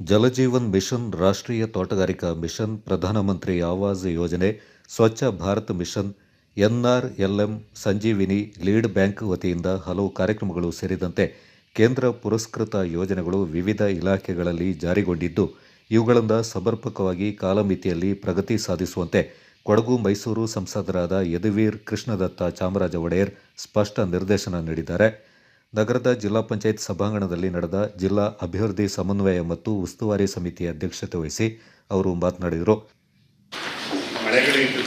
Jal Jeevan mission ರಾಷ್ಟ್ರೀಯ ತೋಟಗಾರಿಕಾ mission ಪ್ರಧಾನಮಂತ್ರಿ ಆವಾಸ್ ಯೋಜನೆ, Swachh Bharat mission, NRLM Sanjeevini lead bank ವತಿಯಿಂದ ಹಲವು ಕಾರ್ಯಕ್ರಮಗಳು ಸೇರಿದಂತೆ ಕೇಂದ್ರ ಪುರಸ್ಕೃತ ಯೋಜನೆಗಳು ವಿವಿಧ ಇಲಾಖೆಗಳಲ್ಲಿ ಜಾರಿಗೊಂಡಿದ್ದು, ಇವುಗಳಿಂದ ಸಮರ್ಪಕವಾಗಿ ಕಾಲಮಿತಿಯಲ್ಲಿ ಪ್ರಗತಿ ಸಾಧಿಸುವಂತೆ ಕೊಡಗು ಮೈಸೂರು ಸಂಸದರಾದ ಯದುವೀರ್ ಕೃಷ್ಣದತ್ತ ಚಾಮರಾಜ ಒಡೆಯರ್ ಸ್ಪಷ್ಟ ನಿರ್ದೇಶನ ನೀಡಿದ್ದಾರೆ. ನಗರದ ಜಿಲ್ಲಾ ಪಂಚಾಯತ್ ಸಭಾಂಗಣದಲ್ಲಿ ನಡೆದ ಜಿಲ್ಲಾ ಅಭಿವೃದ್ಧಿ ಸಮನ್ವಯ ಮತ್ತು ಉಸ್ತುವಾರಿ ಸಮಿತಿ ಅಧ್ಯಕ್ಷತೆ ವಹಿಸಿ ಅವರು ಮಾತನಾಡಿದರು. ಮಳೆಗಳು ಇತ್ತು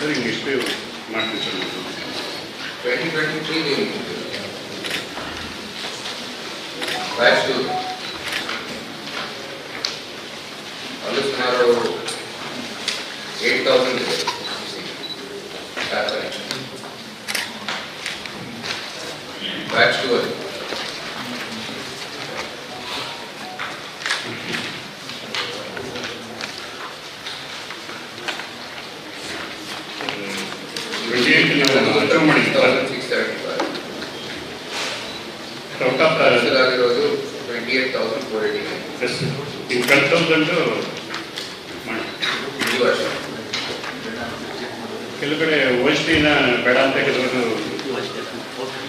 ಕಡೆ ಓಸ್ಟಿನ ಬೇಡ ಅಂತ ಕೆಲವರು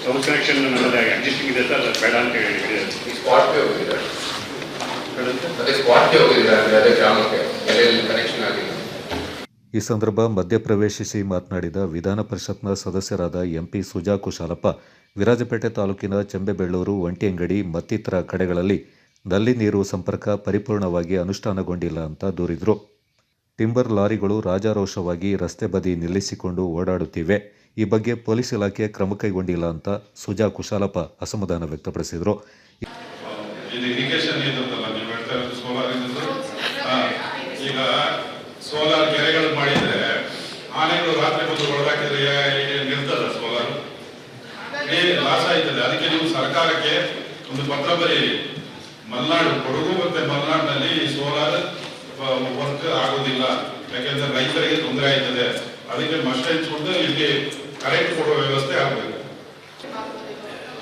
ಹೌಸ್ ಕನೆಕ್ಷನ್ ನಮ್ಮದು ಅಡ್ಜಸ್ಟಿಂಗ್ ಇದೆ ಸರ್ ಬೇಡ ಅಂತ ಹೇಳಿ ಹೇಳಿದ್ದಾರೆ. ಸ್ಪಾಟ್ಗೆ ಹೋಗಿದ್ದಾರೆ. ಅದೇ ಸ್ಪಾಟ್ಗೆ ಹೋಗಿದ್ದಾರೆ ಅದೇ ಗ್ರಾಮಕ್ಕೆ. ಈ ಸಂದರ್ಭ ಮಧ್ಯಪ್ರವೇಶಿಸಿ ಮಾತನಾಡಿದ ವಿಧಾನ ಪರಿಷತ್ನ ಸದಸ್ಯರಾದ ಎಂಪಿ ಸುಜಾ ಕುಶಾಲಪ್ಪ, ವಿರಾಜಪೇಟೆ ತಾಲೂಕಿನ ಚೆಂಬೆಬೆಳ್ಳೂರು, ಒಂಟಿಯಂಗಡಿ ಮತ್ತಿತರ ಕಡೆಗಳಲ್ಲಿ ನಲ್ಲಿ ನೀರು ಸಂಪರ್ಕ ಪರಿಪೂರ್ಣವಾಗಿ ಅನುಷ್ಠಾನಗೊಂಡಿಲ್ಲ ಅಂತ ದೂರಿದರು. ಟಿಂಬರ್ ಲಾರಿಗಳು ರಾಜಾರೋಷವಾಗಿ ರಸ್ತೆ ಬದಿ ನಿಲ್ಲಿಸಿಕೊಂಡು ಓಡಾಡುತ್ತಿವೆ. ಈ ಬಗ್ಗೆ ಪೊಲೀಸ್ ಇಲಾಖೆ ಕ್ರಮ ಕೈಗೊಂಡಿಲ್ಲ ಅಂತ ಸುಜಾ ಕುಶಾಲಪ್ಪ ಅಸಮಾಧಾನ ವ್ಯಕ್ತಪಡಿಸಿದರು ಇರಿಗೇಷನ್ ಇರುತ್ತಲ್ಲ ನೀವು ಹೇಳ್ತಾ ಇರೋದು ಸೋಲಾರ್ ಇದ್ದು ಈಗ ಸೋಲಾರ್ ಕೆರೆಗಳು ಮಾಡಿದ್ರೆ ಆನೆಗಳು ರಾತ್ರಿ ಬಂದು ಒಳಗಾಕಿದ್ರೆ ನಿಲ್ತದ ಸೋಲಾರ್ ಲಾಸ್ ಆಯ್ತದೆ ಅದಕ್ಕೆ ನೀವು ಸರ್ಕಾರಕ್ಕೆ ಒಂದು ಪತ್ರ ಬರೆಯಿರಿ. ಮಲ್ನಾಡು, ಕೊಡಗು ಮತ್ತೆ ಮಲ್ನಾಡಿನಲ್ಲಿ ಸೋಲಾರ್ ವರ್ಕ್ ಆಗೋದಿಲ್ಲ. ಯಾಕೆಂದ್ರೆ ರೈತರಿಗೆ ತೊಂದರೆ ಆಯ್ತದೆ. ಅದಕ್ಕೆ ಮಸ್ಟ್ ಹಂಚ್ಕೊಂಡು ಇಲ್ಲಿ ಕರೆಂಟ್ ಕೊಡುವ ವ್ಯವಸ್ಥೆ ಆಗಬೇಕು.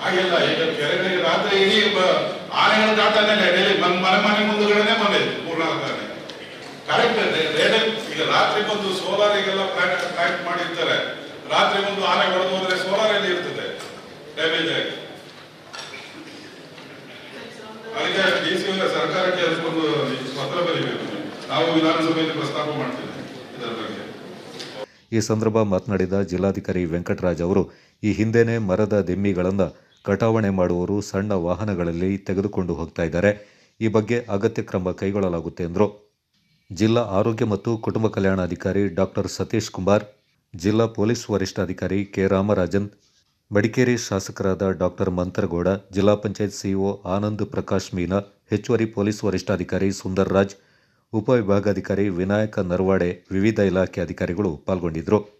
ಹಾಗೆಲ್ಲ, ಈಗ ಕೆರೆ ರಾತ್ರಿ ಇಡೀ ಆನೆಗಳ ಕಾಟನೆ ಡೈಲಿ ಮನ್, ಮನೆ ಮನೆ ಮುಂದುಗಡೆನೆ ಬಂದೈತೆ ಮೂರ್ನಾಲ್ಕು ಆನೆ ಕರೆಕ್ಟ್ ಡೈಲಿ ಈಗ ರಾತ್ರಿ ಬಂದು ಸೋಲಾರಿಗೆಲ್ಲ ಕನೆಕ್ಟ್ ಮಾಡಿರ್ತಾರೆ. ರಾತ್ರಿ ಬಂದು ಆನೆ ಹೊಡೆದು ಹೋದ್ರೆ ಸೋಲಾರ್ ಎಲ್ಲಿ ಇರ್ತದೆ? ಡ್ಯಾಮೇಜ್ ಆಗಿ ಅದಕ್ಕೆ ಡಿ ಸಿ ಸರ್ಕಾರಕ್ಕೆ ಅದಕ್ಕೊಂದು ಪತ್ರ ಬರೀಬೇಕು ನಾವು ವಿಧಾನಸಭೆಯಲ್ಲಿ ಪ್ರಸ್ತಾಪ ಮಾಡ್ತೇವೆ ಈ ಸಂದರ್ಭ ಮಾತನಾಡಿದ ಜಿಲ್ಲಾಧಿಕಾರಿ ವೆಂಕಟರಾಜ್ ಅವರು, ಈ ಹಿಂದೆನೇ ಮರದ ದಿಮ್ಮಿಗಳನ್ನು ಕಟಾವಣೆ ಮಾಡುವವರು ಸಣ್ಣ ವಾಹನಗಳಲ್ಲಿ ತೆಗೆದುಕೊಂಡು ಹೋಗ್ತಾ ಇದ್ದಾರೆ. ಈ ಬಗ್ಗೆ ಅಗತ್ಯ ಕ್ರಮ ಕೈಗೊಳ್ಳಲಾಗುತ್ತೆ ಎಂದರು. ಜಿಲ್ಲಾ ಆರೋಗ್ಯ ಮತ್ತು ಕುಟುಂಬ ಕಲ್ಯಾಣಾಧಿಕಾರಿ ಡಾಕ್ಟರ್ ಸತೀಶ್ ಕುಮಾರ್ ಜಿಲ್ಲಾ ಪೊಲೀಸ್ ವರಿಷ್ಠಾಧಿಕಾರಿ ಕೆ ರಾಮರಾಜನ್, ಮಡಿಕೇರಿ ಶಾಸಕರಾದ ಡಾಕ್ಟರ್ ಮಂತರಗೌಡ, ಜಿಲ್ಲಾ ಪಂಚಾಯತ್ ಸಿಇಒ ಆನಂದ್ ಪ್ರಕಾಶ್ ಮೀನಾ, ಹೆಚ್ಚುವರಿ ಪೊಲೀಸ್ ವರಿಷ್ಠಾಧಿಕಾರಿ ಸುಂದರ್ ರಾಜ್ ಉಪವಿಭಾಗಾಧಿಕಾರಿ ವಿನಾಯಕ ನರ್ವಾಡೆ ವಿವಿಧ ಇಲಾಖೆ ಅಧಿಕಾರಿಗಳು ಪಾಲ್ಗೊಂಡಿದ್ದರು.